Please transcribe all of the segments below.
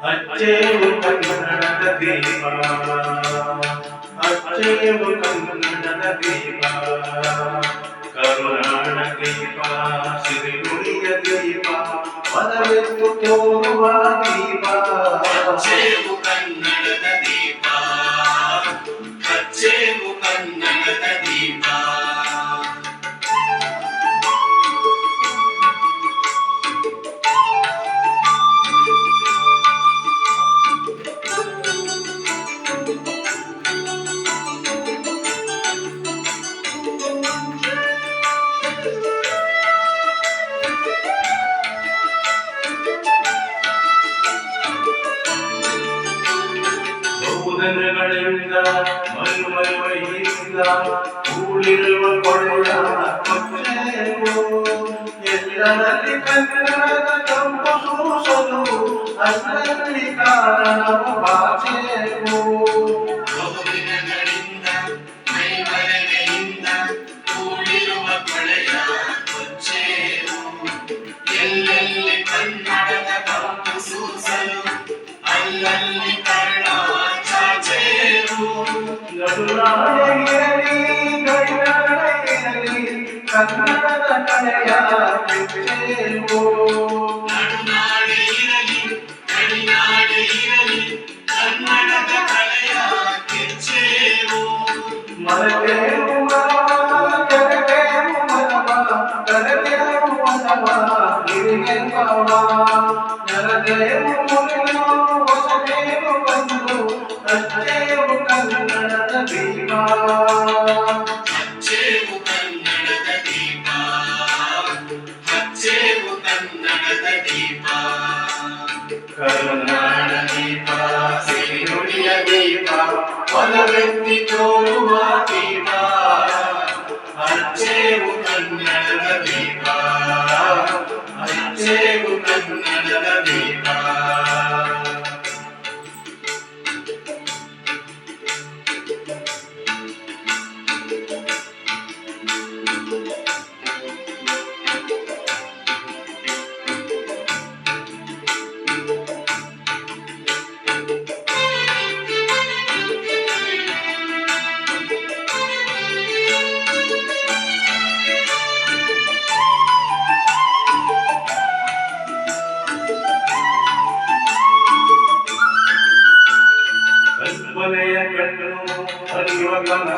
అచ్చయము కన్నడ దేవ అచ్చయము కన్నడ దేవ కరుణాణ దేవ సిరిగుణియ దేవ మనవెత్తు తోరువా దేవ అచ్చయము కన్నడ ಕೂಡಿರುವ ಕೊಚ್ಚೆಯು ಎಲ್ಲರಲ್ಲಿ ಕನ್ನಡದ ಕಂಪು ಸೂಸಲು ಅಲ್ಲಲ್ಲಿ ಕಾರಣವ ಭಾಷೆಯು ಎಲ್ಲೆಲ್ಲಿ ಕನ್ನಡದ ಕಂಪು ಸೂಸಲು ಅಲ್ಲಲ್ಲಿ ಕರ್ಣ ನಡುನಾಡಿರಲಿ కన్నడ కలయాము మనవేము మనవేము మనవా మనవేము మనవా నిరిగేవా ದೀಪ ಕರುನಾಡ ದೀಪ ಸಿರಿನುಡಿಯ ದೀಪ ಒಲವೆತ್ತಿ ತೋರುವ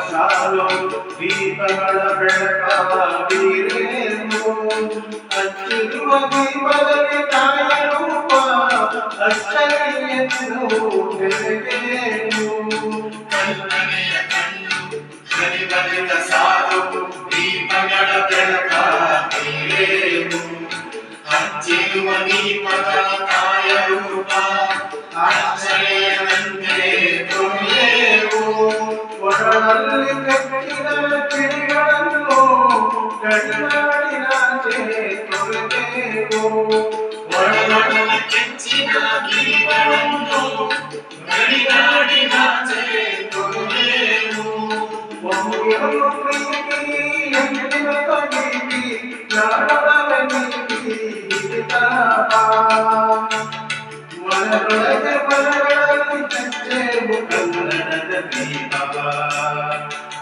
ಅರಿಯುವ ಕನಸಾಲು ದೀಪಗಳ ಬೆಳಕ ಬೀರೇನು ಹಚ್ಚಿರುವ ದೀಪದಲ್ಲಿ ತಾಯ ರೂಪ ಅಚ್ಚರಿಯನ್ನು ಬೆಳಗೇನು ಕಲ್ಪನೆಯ ಕಣ್ಣು ಹರಿಬರಿದ ಸಾಲು ದೀಪಗಳ ಬೆಳಕ ಬೀರೇವು ಹಚ್ಚಿರುವ ದೀಪದ ತಾಯ ರೂಪ ಆಶ್ರಯದಂತೆ ತುಳಿಯೇವು ಒಡಲಲ್ಲಿ ಕಟ್ಟಿದ ಕಿಡಿಗಳನ್ನು ಗಡಿನಾಡಿನಾಚೆ ತೊರೆದೇವು ಒಳಗೊಳಗ ಕೆಚ್ಚಿನ ಗಿರಿಗಳನ್ನು ಗಡಿನಾಡಿನಾಚೆ ತುಳಿಯೇವು ಒಮ್ಮೆಯನ್ನು ಪ್ರೀತಿ ಎಂದಿನ ತಗೀತಿ ನಾಡದ ನೀತಿ ಹಿಡಿತಾಪ ಮನದೊಳಗೆ ಮನಗಳಲ್ಲಿ ಚಚ್ಚೇವು ಕನ್ನಡದ ದೀಪ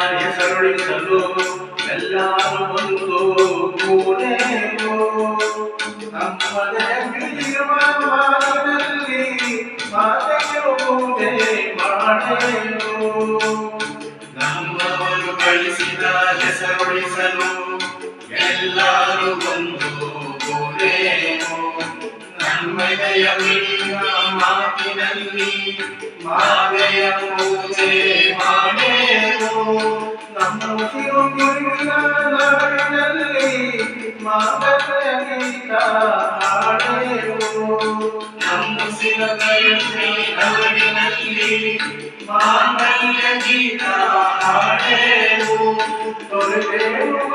ಹೆಸರುಳಿಸಲು ಎಲ್ಲರೂ ಒಂದು ಮೂಲೆಯೋ. ನಮ್ಮದೇ ಬಿಳಿರುವ ಮಾರ್ಗದಲ್ಲಿ ಮಾತೆಯೇ. ಮಾಡೆಯೋ ನಮ್ಮವರು ಕಳಿಸಿದ ಹೆಸರುಳಿಸಲು ಹೃದಯವಿಲ್ಲ ಮಾತಿನಲ್ಲಿ ಮಾಲೆಯ ನಮ್ಮ ಶಿವಗುರುವಿನ ನಾಡಿನಲ್ಲಿ ಮಾತೆಯ ಗೀತ ನಮ್ಮ ಶಿವಗುರುವಿನ ನಾಡಿನಲ್ಲಿ ಗೀತ ಹಾಡೆಯೋ ತೊರೆದೇವ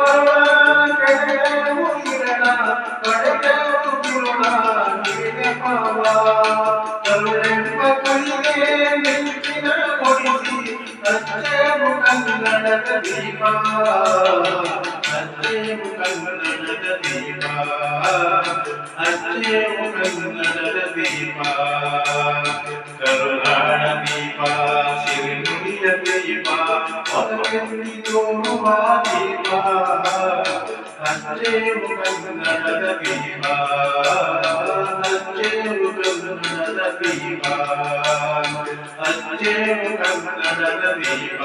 ಕಡೆಯ കണ്ണടക ദീപ അച്ഛയും കണ്ണടക ദീപ അച്ഛയും കണ്ണടക ദീപ കരുണാണ ദീപ ശിവനുടിയ ദീപ പതവെന്നി തോറുവ ദീപ അച്ഛയും കണ്ണടക ദീപ അച്ഛയും കണ്ണടക ദീപ దేవ.